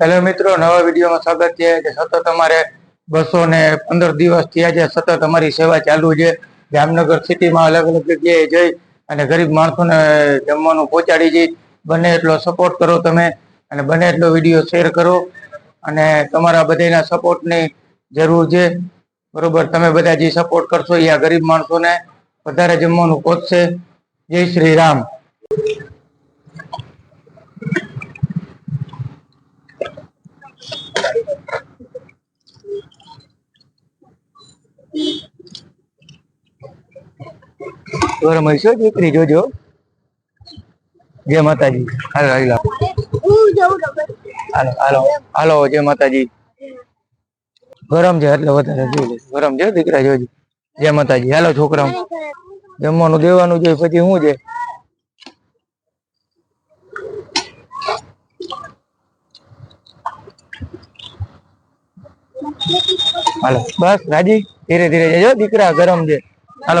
Hello મિત્રો, નવા વિડીયોમાં સ્વાગત છે. કે સતત અમારે બસો ને પંદર દિવસ થયા છે. સતત અમારી સેવા ચાલુ છે. જામનગર સિટીમાં અલગ અલગ જગ્યાએ જઈ અને ગરીબ માણસોને જમવાનું પહોંચાડી જઈ બને એટલો સપોર્ટ કરો તમે અને બને એટલો વીડિયો શેર કરો. અને તમારા બધાના સપોર્ટની જરૂર છે. બરોબર, તમે બધા જે સપોર્ટ કરશો એ આ ગરીબ માણસોને વધારે જમવાનું પહોંચશે. જય શ્રી રામ. ગરમ હશે દીકરી, જોજો. જય માતાજી. હાલો હાલો હાલો. હાલો જય માતાજી. ગરમ છે એટલે વધારે જોઈ લે ગરમ છે દીકરા, જોજો. જય માતાજી. હાલો છોકરા જમવાનું દેવાનું છે, પછી શું છે? હાલો, બસ, રાજી? ધીરે ધીરે જજો, દીકરા, ગરમ છે. હાલો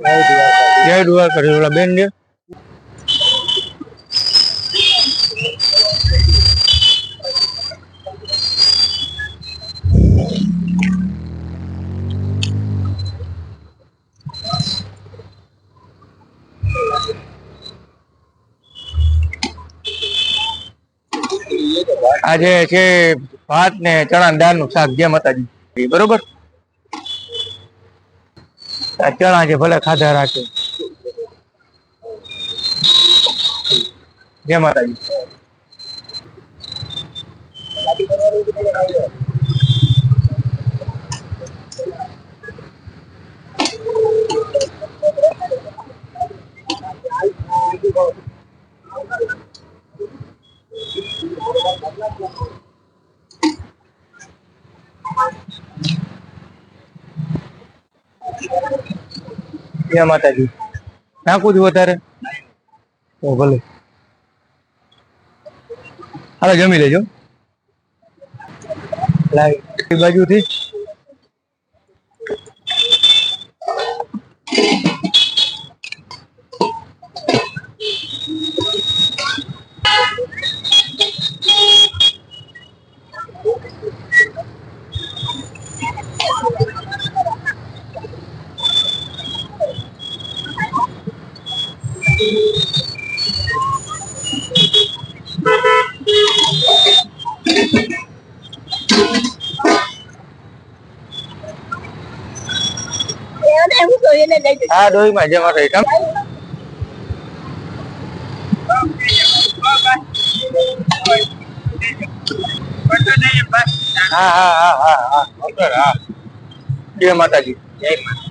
જય દ્વારકા ઓલા બેન છે આજે છે ભાત ને ચણા દાળનું શાક જેમ માતાજી. બરોબર? ચણા છે ભલે ખાધા રાખે. જય માતાજી. જય માતાજી. નાખું છું વધારે? તો ભલે. હાલો જમી લેજો. લાઈ બાજુથી. જોઈને લઈ જઈશ આ ડોહીમાં જય માતાજી કેમ હા હા હા હા હા બરાબર, હા જય માતાજી જય માતાજી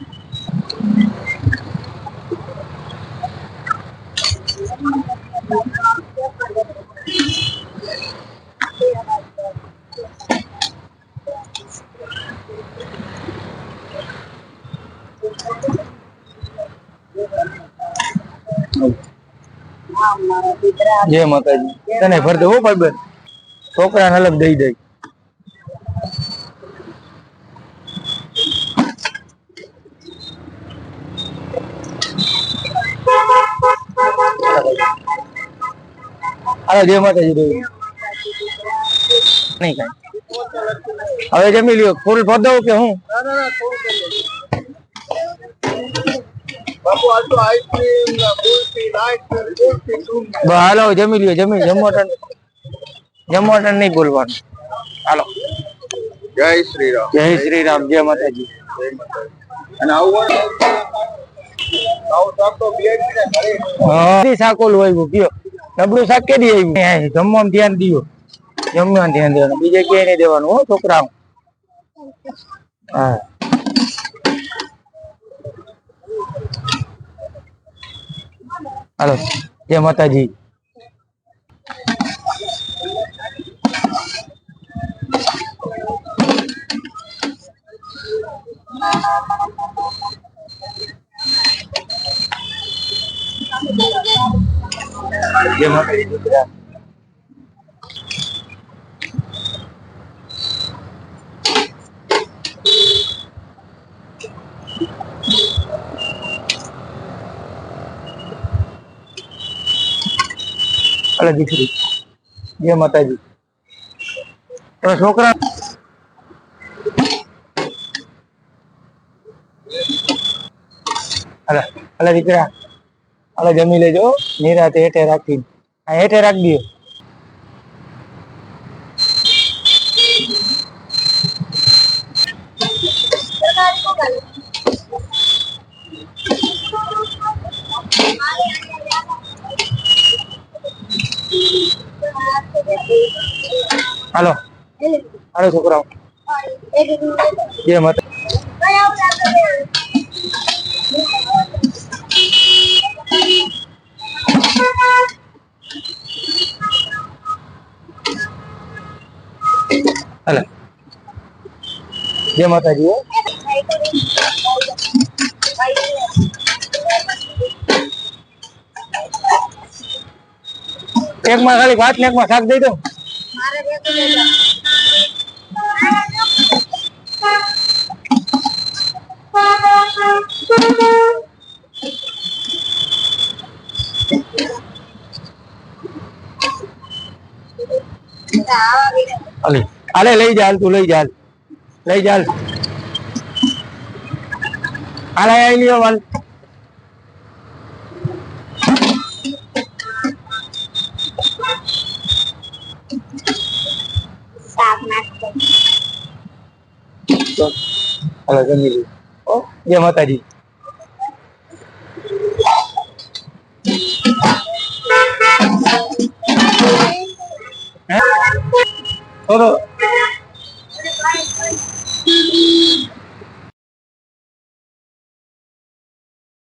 જય માતાજી તને ફરતો હો ભાઈ છોકરાને અલગ દઈ દઈ હાલો જય માતાજી દઈ નહીં કાંઈ હવે જમી લ્યો ફૂલ ભર કે હું બસ હાલો જમી લ્યો જમી જમવાટન જમવાટન નહીં બોલવાનું હાલો. જય શ્રી રામ જય શ્રી રામ જય માતાજી. અને આવું નબળું શાક કે જમવામાં ધ્યાન દિયો. જમવાનું ધ્યાન દેવાનું બીજે ક્યાંય નહીં દેવાનું હો છોકરા હા. હાલો જય માતાજી જય માતાજી દીકરા દીકરી જય માતાજી. તો છોકરા અલે અલે દીકરા. અલે જમી લેજો. નિરાતે હેઠે રાખી આ હેઠે રાખી દો સરકારી કો હાલો. હાલો છોકરાઓ. જે માતા હાલો. જય માતાજી એક માં ખાલી ભાત ને એક માં શાક દઈ દો. અલે અલે લઈ જા તું લઈ જા લઈ જા. આય આય લ્યો હાલ તો હાલો જમી લ્યો ઓ જય માતાજી હે